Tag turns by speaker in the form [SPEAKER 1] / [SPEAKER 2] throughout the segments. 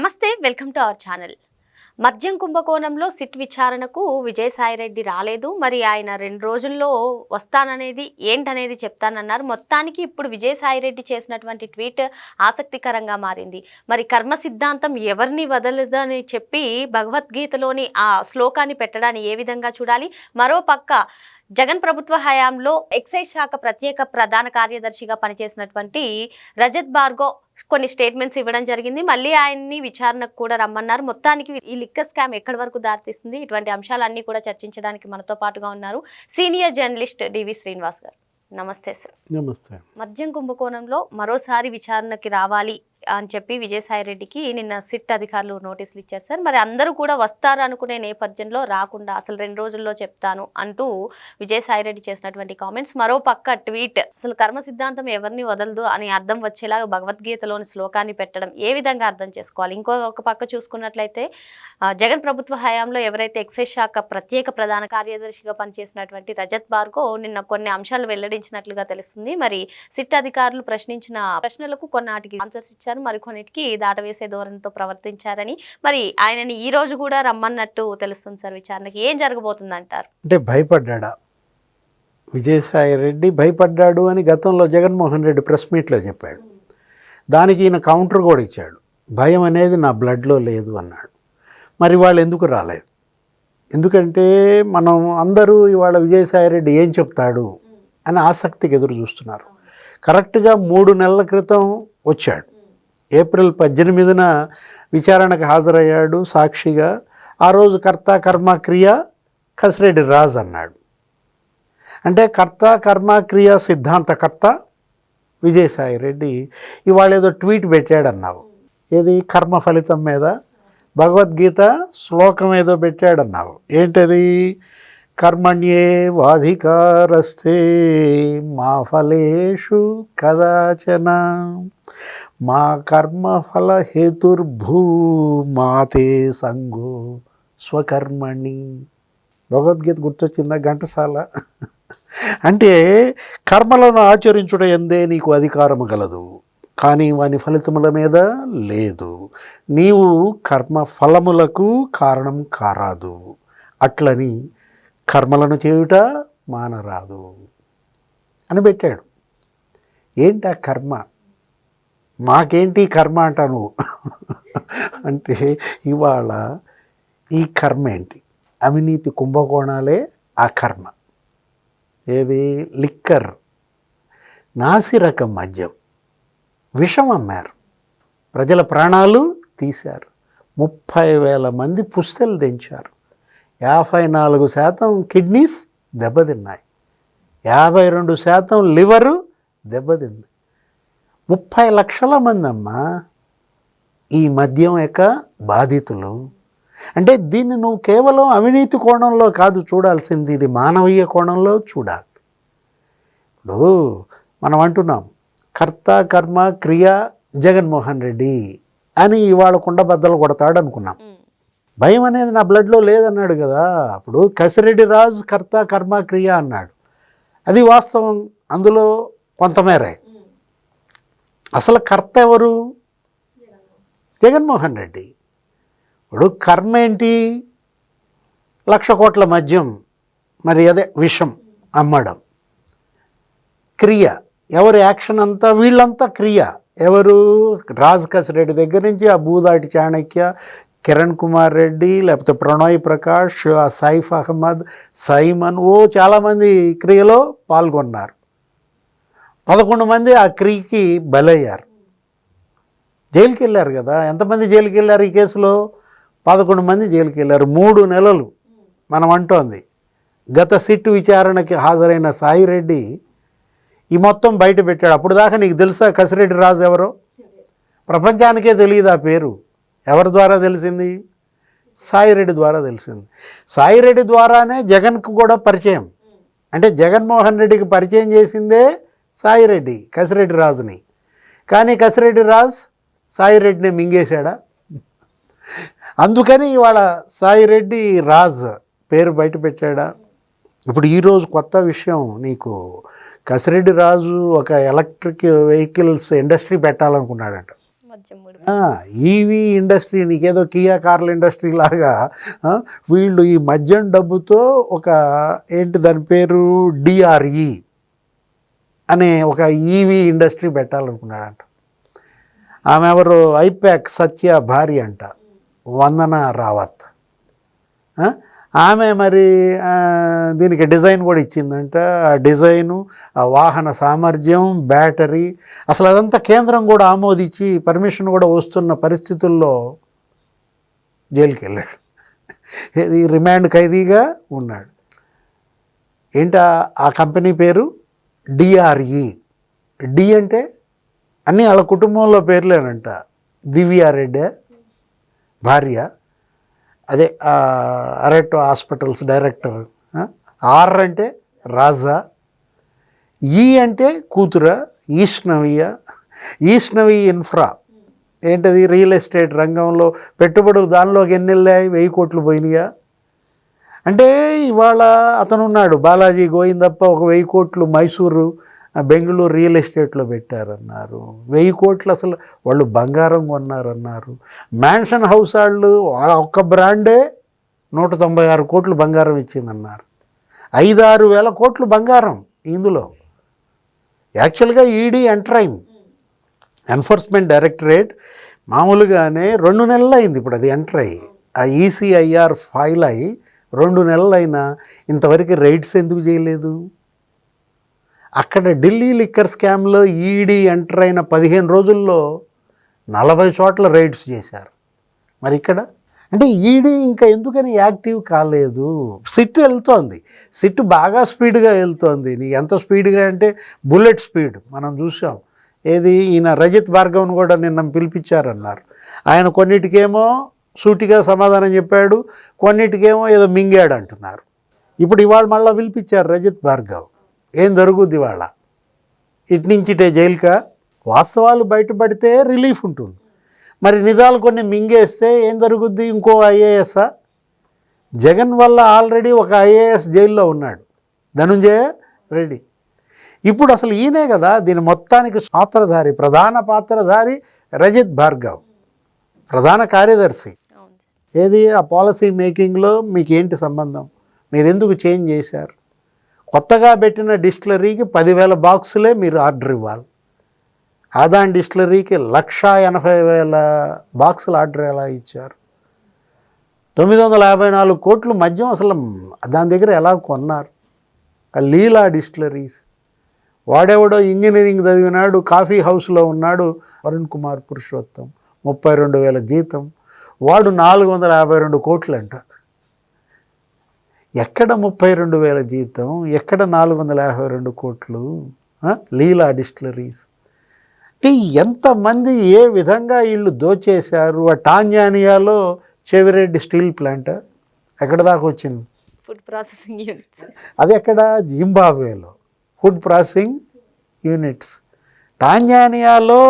[SPEAKER 1] నమస్తే welcome to our channel. మద్యం కుంభకోణంలో సిట్ విచారణకు విజయసాయిరెడ్డి రాలేదు. మరి ఆయన రెండు రోజుల్లో వస్తాననేది ఏంటనేది చెప్తానన్నారు. మొత్తానికి ఇప్పుడు విజయసాయిరెడ్డి చేసినటువంటి ట్వీట్ ఆసక్తికరంగా మారింది. మరి కర్మ సిద్ధాంతం ఎవరిని వదలదని చెప్పి భగవద్గీతలోని ఆ శ్లోకాన్ని పెట్టడాన్ని ఏ విధంగా చూడాలి? మరో పక్క జగన్ ప్రభుత్వ హయాంలో ఎక్సైజ్ శాఖ ప్రత్యేక ప్రధాన కార్యదర్శిగా పనిచేసినటువంటి రజత్ భార్గో కొన్ని స్టేట్మెంట్స్ ఇవ్వడం జరిగింది. మళ్ళీ ఆయన్ని విచారణకు కూడా రమ్మన్నారు. మొత్తానికి ఈ లిక్కర్ స్కామ్ ఎక్కడి వరకు దారితీస్తుంది? ఇటువంటి అంశాలన్నీ కూడా చర్చించడానికి మనతో పాటుగా ఉన్నారు సీనియర్ జర్నలిస్ట్ డివి శ్రీనివాస్ గారు. నమస్తే సార్.
[SPEAKER 2] నమస్తే.
[SPEAKER 1] మద్యం కుంభకోణంలో మరోసారి విచారణకి రావాలి అని చెప్పి విజయసాయిరెడ్డికి నిన్న సిట్ అధికారులు నోటీసులు ఇచ్చారు సార్. మరి అందరూ కూడా వస్తారు అనుకునే నేపథ్యంలో రాకుండా అసలు రెండు రోజుల్లో చెప్తాను అంటూ విజయసాయిరెడ్డి చేసినటువంటి కామెంట్స్. మరో పక్క ట్వీట్ అసలు కర్మ సిద్ధాంతం ఎవరిని వదలదు? అని అర్థం వచ్చేలాగా భగవద్గీతలోని శ్లోకాన్ని పెట్టడం ఏ విధంగా అర్థం చేసుకోవాలి? ఇంకో ఒక పక్క చూసుకున్నట్లయితే జగన్ ప్రభుత్వ హయాంలో ఎవరైతే ఎక్సైజ్ శాఖ ప్రత్యేక ప్రధాన కార్యదర్శిగా పనిచేసినటువంటి రజత్ బార్గో నిన్న కొన్ని అంశాలు వెల్లడించినట్లుగా తెలుస్తుంది. మరి సిట్ అధికారులు ప్రశ్నించిన ప్రశ్నలకు కొన్నాటికి ఆన్సర్స్ ఇచ్చారు. మరికొన్నిటికి దాటవేసే ధోరణితో ప్రవర్తించారని. మరి ఆయనని ఈ రోజు కూడా రమ్మన్నట్టు తెలుస్తుంది సార్ విచారణకి. ఏం జరగబోతుంది అంటారు
[SPEAKER 2] అంటే భయపడ్డా విజయసాయి రెడ్డి భయపడ్డాడు అని గతంలో జగన్మోహన్ రెడ్డి ప్రెస్ మీట్లో చెప్పాడు. దానికి ఈయన కౌంటర్ కూడా ఇచ్చాడు. భయం అనేది నా బ్లడ్లో లేదు అన్నాడు. మరి వాళ్ళు ఎందుకు రాలేదు? ఎందుకంటే మనం అందరూ ఇవాళ విజయసాయి రెడ్డి ఏం చెప్తాడు అని ఆసక్తికి ఎదురు చూస్తున్నారు. కరెక్ట్గా మూడు నెలల క్రితం వచ్చాడు. ఏప్రిల్ పద్దెనిమిదిన విచారణకు హాజరయ్యాడు సాక్షిగా. ఆ రోజు కర్త కర్మ క్రియ కసిరెడ్డి రాజ్ అన్నాడు. అంటే కర్త కర్మ క్రియ సిద్ధాంతకర్త విజయసాయి రెడ్డి ఇవాళ ఏదో ట్వీట్ పెట్టాడన్నావు. ఏది? కర్మ ఫలితం మీద. భగవద్గీత శ్లోకం ఏదో పెట్టాడన్నావు. ఏంటది? కర్మణ్యే వాధికారస్తే మా ఫలేషు కదాచన. మా కర్మఫల హేతుర్భూ మాతే సంగో స్వకర్మణి. భగవద్గీత గుర్తొచ్చిందా? ఘంటసాల. అంటే కర్మలను ఆచరించుట ఎందే నీకు అధికారము గలదు. కానీ వాని ఫలితముల మీద లేదు. నీవు కర్మ ఫలములకు కారణం కారాదు. అట్లని కర్మలను చేయుట మానరాదు అని పెట్టాడు. ఏంటి ఆ కర్మ? మాకేంటి కర్మ అంట నువ్వు? అంటే ఇవాళ ఈ కర్మ ఏంటి? అవినీతి కుంభకోణాలే ఆ కర్మ. ఏది? లిక్కర్. నాసిరకం మద్యం. విషం అమ్మారు. ప్రజల ప్రాణాలు తీశారు. ముప్పై వేల మంది పుస్తలు దించారు యాభై నాలుగు శాతం కిడ్నీస్ దెబ్బతిన్నాయి. యాభై రెండు శాతం లివరు దెబ్బతింది. ముప్పై లక్షల మంది అమ్మా ఈ మద్యం యొక్క బాధితులు. అంటే దీన్ని నువ్వు కేవలం అవినీతి కోణంలో కాదు చూడాల్సింది ఇది మానవీయ కోణంలో చూడాలి. ఇప్పుడు మనం అంటున్నాం కర్త కర్మ క్రియ జగన్మోహన్ రెడ్డి అని ఇవాళ కుండబద్దలు కొడతాడు అనుకున్నాం భయం అనేది నా బ్లడ్లో లేదన్నాడు కదా. అప్పుడు కసిరెడ్డి రాజ్ కర్త కర్మ క్రియ అన్నాడు. అది వాస్తవం. అందులో కొంతమేరే. అసలు కర్త ఎవరు? జగన్మోహన్ రెడ్డి. ఇప్పుడు కర్మ ఏంటి? లక్ష కోట్ల మద్యం. మరి అదే విషం అమ్మడం. క్రియ. ఎవరి యాక్షన్ అంతా? వీళ్ళంతా క్రియ. ఎవరు? రాజ్ కసిరెడ్డి దగ్గర నుంచి ఆ భూదాటి చాణక్య కిరణ్ కుమార్ రెడ్డి లేకపోతే ప్రణయ్ ప్రకాష్ ఆ సైఫ్ అహ్మద్ సైమన్ ఓ చాలామంది క్రియలో పాల్గొన్నారు. పదకొండు మంది ఆ క్రియకి బలయ్యారు. జైలుకి వెళ్ళారు కదా. ఎంతమంది జైలుకి వెళ్ళారు ఈ కేసులో? పదకొండు మంది జైలుకి వెళ్ళారు. మూడు నెలలు మనం అంటోంది. గత సిట్టు విచారణకి హాజరైన సాయిరెడ్డి ఈ మొత్తం బయట పెట్టాడు. అప్పుడు దాకా నీకు తెలుసా కసిరెడ్డి రాజు ఎవరో? ప్రపంచానికే తెలియదు ఆ పేరు. ఎవరి ద్వారా తెలిసింది? సాయిరెడ్డి ద్వారా తెలిసింది. సాయిరెడ్డి ద్వారానే జగన్కు కూడా పరిచయం. అంటే జగన్మోహన్ రెడ్డికి పరిచయం చేసిందే సాయిరెడ్డి కసిరెడ్డి రాజుని. కానీ కసిరెడ్డి రాజు సాయిరెడ్డిని మింగేశాడా? అందుకని ఇవాళ సాయిరెడ్డి రాజ్ పేరు బయట పెట్టాడా? ఇప్పుడు ఈరోజు కొత్త విషయం నీకు. కసిరెడ్డి రాజు ఒక ఎలక్ట్రిక్ వెహికల్స్ ఇండస్ట్రీ పెట్టాలనుకున్నాడంట. ఈవీ ఇండస్ట్రీ నీకేదో కియా కార్ల ఇండస్ట్రీ లాగా వీళ్ళు ఈ మద్యం డబ్బుతో ఒక ఏంటి దాని పేరు? డిఆర్ఈ అనే ఒక ఈవీ ఇండస్ట్రీ పెట్టాలనుకున్నాడంట. ఆమె ఎవరు? ఐప్యాక్ సత్య భార్య అంట. వందన రావత్. ఆమె మరి దీనికి డిజైన్ కూడా ఇచ్చిందంట. ఆ డిజైను ఆ వాహన సామర్థ్యం బ్యాటరీ అసలు అదంతా కేంద్రం కూడా ఆమోదించి పర్మిషన్ కూడా వస్తున్న పరిస్థితుల్లో జైలుకి వెళ్ళాడు. ఇది రిమాండ్ ఖైదీగా ఉన్నాడు. ఏంటా ఆ కంపెనీ పేరు? డిఆర్ఈ. డి అంటే అన్నీ వాళ్ళ కుటుంబంలో పేర్లేనంట. దివ్యారెడ్డి భార్య. అదే అరెట్టో హాస్పిటల్స్ డైరెక్టర్ ఆర్ అంటే రాజా ఈ అంటే కూతుర ఈష్ణవీయ ఈష్ణవి ఇన్ఫ్రా. ఏంటది? రియల్ ఎస్టేట్ రంగంలో పెట్టుబడులు దానిలోకి ఎన్ని వెళ్ళాయి? వెయ్యి కోట్లు పోయినాయా? అంటే ఇవాళ అతనున్నాడు బాలాజీ గోవిందప్ప ఒక వెయ్యి కోట్లు మైసూరు బెంగళూరు రియల్ ఎస్టేట్లో పెట్టారన్నారు. వెయ్యి కోట్లు అసలు వాళ్ళు బంగారం కొన్నారన్నారు. మ్యాన్షన్ హౌస్ వాళ్ళు ఒక్క బ్రాండే నూట తొంభై ఆరు కోట్లు బంగారం ఇచ్చిందన్నారు. ఐదు ఆరు వేల కోట్లు బంగారం ఇందులో. యాక్చువల్గా ఈడీ ఎంటర్ అయింది. ఎన్ఫోర్స్మెంట్ డైరెక్టరేట్ మామూలుగానే రెండు నెలలు అయింది ఇప్పుడు అది ఎంటర్ అయ్యి. ఆ ఈసీఐఆర్ ఫైల్ అయ్యి రెండు నెలలైనా ఇంతవరకు రైడ్స్ ఎందుకు చేయలేదు? అక్కడ ఢిల్లీ లిక్కర్ స్కామ్లో ఈడీ ఎంటర్ అయిన పదిహేను రోజుల్లో నలభై చోట్ల రైడ్స్ చేశారు. మరి ఇక్కడ? అంటే ఈడీ ఇంకా ఎందుకని యాక్టివ్ కాలేదు? సిట్ వెళ్తోంది. సిట్ బాగా స్పీడ్గా వెళ్తోంది. నీ ఎంత స్పీడ్గా అంటే బుల్లెట్ స్పీడ్ మనం చూసాం. ఏది? ఈయన రజిత్ భార్గవ్ను కూడా నిన్న పిలిపించారన్నారు. ఆయన కొన్నిటికేమో సూటిగా సమాధానం చెప్పాడు కొన్నిటికేమో ఏదో మింగాడు అంటున్నారు. ఇప్పుడు ఇవాళ మళ్ళీ పిలిపించారు రజిత్ భార్గవ్. ఏం జరుగుద్ది ఇవాళ ఇటు నుంచి ఇటే జైలుకా? వాస్తవాలు బయటపడితే రిలీఫ్ ఉంటుంది. మరి నిజాలు కొన్ని మింగేస్తే ఏం జరుగుద్ది ఇంకో ఐఏఎస్ఆ జగన్ వల్ల ఆల్రెడీ ఒక ఐఏఎస్ జైల్లో ఉన్నాడు. ధనుంజయ రెడ్డి. ఇప్పుడు అసలు ఈయనే కదా దీని మొత్తానికి పాత్రధారి ప్రధాన పాత్రధారి రజిత్ భార్గవ్. ప్రధాన కార్యదర్శి. ఏది? ఆ పాలసీ మేకింగ్లో మీకు ఏంటి సంబంధం? మీరు ఎందుకు చేంజ్ చేశారు? కొత్తగా పెట్టిన డిస్టిలరీకి పదివేల బాక్సులే మీరు ఆర్డర్ ఇవ్వాలి. ఆదాన్ డిస్టిలరీకి లక్షా ఎనభై వేల బాక్సులు ఆర్డర్ ఎలా ఇచ్చారు? తొమ్మిది వందల యాభై నాలుగు కోట్లు మద్యం అసలు దాని దగ్గర ఎలా కొన్నారు? ఆ లీలా డిస్టిలరీస్. వాడెవడో ఇంజనీరింగ్ చదివినాడు కాఫీ హౌస్లో ఉన్నాడు వరుణ్ కుమార్ పురుషోత్తం ముప్పై రెండు వేల జీతం. వాడు నాలుగు వందల యాభై రెండు కోట్లు అంట ఎక్కడ ముప్పై రెండు వేల జీతం ఎక్కడ నాలుగు వందల యాభై రెండు కోట్లు? లీలా డిస్టిలరీస్. అంటే ఎంతమంది ఏ విధంగా వీళ్ళు దోచేశారు? ఆ టాంజానియాలో చెవిరెడ్డి స్టీల్ ప్లాంట్ ఎక్కడ దాకా వచ్చింది?
[SPEAKER 1] Food processing units.
[SPEAKER 2] అది ఎక్కడ? జింబాబ్వేలో. Food processing units. టాంజానియాలో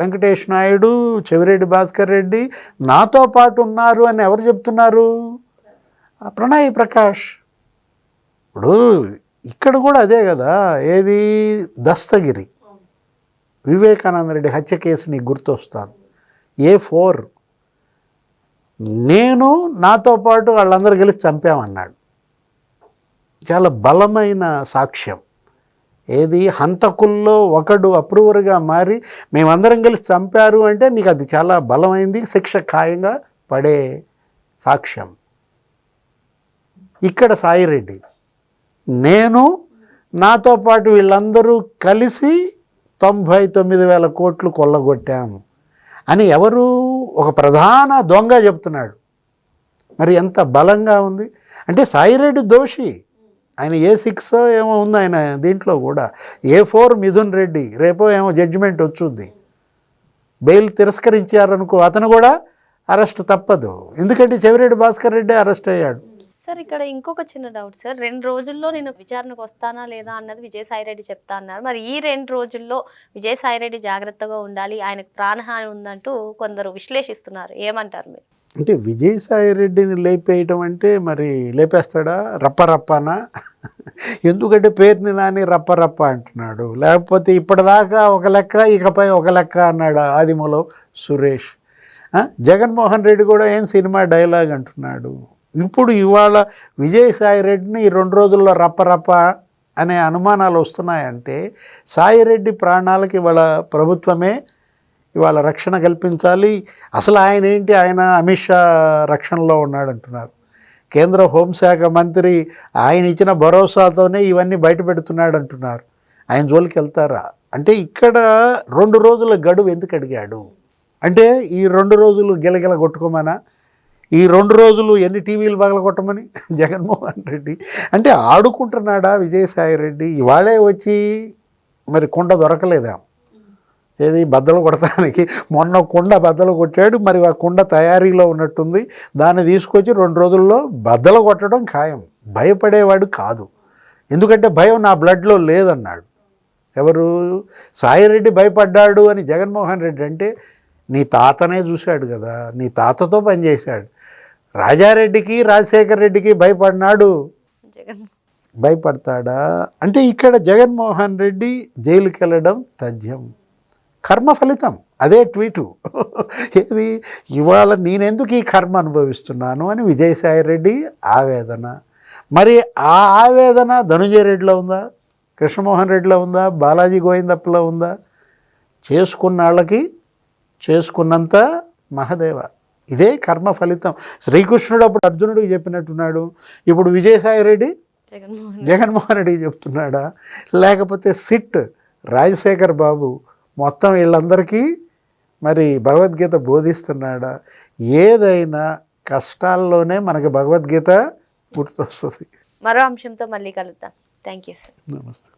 [SPEAKER 2] Venkatesh Naidu Chevireddy Bhaskar Reddy నాతో పాటు ఉన్నారు అని ఎవరు చెప్తున్నారు? ప్రణయ్ ప్రకాష్. ఇప్పుడు ఇక్కడ కూడా అదే కదా ఏది? దస్తగిరి. వివేకానంద రెడ్డి హత్య కేసు నీకు గుర్తొస్తాను ఏ ఫోర్. నేను నాతో పాటు వాళ్ళందరూ కలిసి చంపామన్నాడు. చాలా బలమైన సాక్ష్యం. ఏది? హంతకుల్లో ఒకడు అప్రూవర్గా మారి మేమందరం కలిసి చంపారు అంటే నీకు అది చాలా బలమైంది శిక్ష ఖాయంగా పడే సాక్ష్యం. ఇక్కడ సాయిరెడ్డి. నేను నాతో పాటు వీళ్ళందరూ కలిసి తొంభై తొమ్మిది వేల కోట్లు కొల్లగొట్టాము అని ఎవరు ఒక ప్రధాన దొంగ చెప్తున్నాడు. మరి ఎంత బలంగా ఉంది? అంటే సాయిరెడ్డి దోషి. ఆయన ఏ సిక్స్ ఏమో ఉంది ఆయన దీంట్లో కూడా. ఏ ఫోర్ మిథున్ రెడ్డి రేపో ఏమో జడ్జిమెంట్ వచ్చుద్ది. బెయిల్ తిరస్కరించారనుకో అతను కూడా అరెస్ట్ తప్పదు. ఎందుకంటే చెవిరెడ్డి భాస్కర్ రెడ్డి అరెస్ట్ అయ్యాడు.
[SPEAKER 1] సార్ ఇక్కడ ఇంకొక చిన్న డౌట్ సార్. రెండు రోజుల్లో నేను విచారణకు వస్తానా లేదా అన్నది విజయసాయిరెడ్డి చెప్తా అన్నారు. మరి ఈ రెండు రోజుల్లో విజయసాయిరెడ్డి జాగ్రత్తగా ఉండాలి ఆయనకు ప్రాణహాని ఉందంటూ కొందరు విశ్లేషిస్తున్నారు. ఏమంటారు మీరు?
[SPEAKER 2] అంటే విజయసాయి రెడ్డిని లేపేయటం అంటే మరి లేపేస్తాడా? రప్పరప్పనా ఎందుకంటే పేరుని నాని రప్పరప్ప అంటున్నాడు. లేకపోతే ఇప్పటిదాకా ఒక లెక్క ఇకపై ఒక లెక్క అన్నాడు ఆదిమలో సురేష్. జగన్మోహన్ రెడ్డి కూడా ఏం సినిమా డైలాగ్ అంటున్నాడు? ఇప్పుడు ఇవాళ విజయసాయి రెడ్డిని ఈ రెండు రోజుల్లో రప్ప రప్ప అనే అనుమానాలు వస్తున్నాయంటే సాయిరెడ్డి ప్రాణాలకి ఇవాళ ప్రభుత్వమే ఇవాళ రక్షణ కల్పించాలి. అసలు ఆయన ఏంటి? ఆయన అమిత్ షా రక్షణలో ఉన్నాడు అంటున్నారు కేంద్ర హోంశాఖ మంత్రి ఆయన ఇచ్చిన భరోసాతోనే ఇవన్నీ బయట పెడుతున్నాడు అంటున్నారు ఆయన జోలికి వెళ్తారా? అంటే ఇక్కడ రెండు రోజుల గడువు ఎందుకు అడిగాడు? అంటే ఈ రెండు రోజులు గిలగిల కొట్టుకోమనా? ఈ రెండు రోజులు ఎన్ని టీవీలు పగల కొట్టమని జగన్మోహన్ రెడ్డి. అంటే ఆడుకుంటున్నాడా విజయసాయి రెడ్డి? ఇవాళే వచ్చి మరి కుండ దొరకలేదా? ఏది బద్దలు కొడతానికి? మొన్న కుండ బద్దలు కొట్టాడు మరి ఆ కుండ తయారీలో ఉన్నట్టుంది. దాన్ని తీసుకొచ్చి రెండు రోజుల్లో బద్దలు కొట్టడం ఖాయం. భయపడేవాడు కాదు. ఎందుకంటే భయం నా బ్లడ్లో లేదన్నాడు. ఎవరు? సాయిరెడ్డి భయపడ్డాడు అని జగన్మోహన్ రెడ్డి అంటే నీ తాతనే చూశాడు కదా నీ తాతతో పనిచేశాడు రాజారెడ్డికి రాజశేఖర్ రెడ్డికి భయపడినాడు. భయపడతాడా? అంటే ఇక్కడ జగన్మోహన్ రెడ్డి జైలుకి వెళ్ళడం తథ్యం. కర్మ ఫలితం. అదే ట్వీటు. ఏది? ఇవాళ నేనెందుకు ఈ కర్మ అనుభవిస్తున్నాను అని విజయసాయి రెడ్డి ఆవేదన. మరి ఆ ఆవేదన ధనుంజయ రెడ్డిలో ఉందా? కృష్ణమోహన్ రెడ్డిలో ఉందా? బాలాజీ గోవిందప్పలో ఉందా? చేసుకున్న వాళ్ళకి చేసుకున్నంత మహదేవ. ఇదే కర్మ ఫలితం. శ్రీకృష్ణుడు అప్పుడు అర్జునుడికి చెప్పినట్టున్నాడు. ఇప్పుడు విజయసాయి రెడ్డి
[SPEAKER 1] జగన్మోహన్
[SPEAKER 2] జగన్మోహన్ రెడ్డికి చెప్తున్నాడా? లేకపోతే సిట్ రాజశేఖర్ బాబు మొత్తం వీళ్ళందరికీ మరి భగవద్గీత బోధిస్తున్నాడా? ఏదైనా కష్టాల్లోనే మనకి భగవద్గీత గుర్తొస్తుంది.
[SPEAKER 1] మరో అంశంతో మళ్ళీ కలుద్దాం. థ్యాంక్ యూ సార్
[SPEAKER 2] నమస్తే.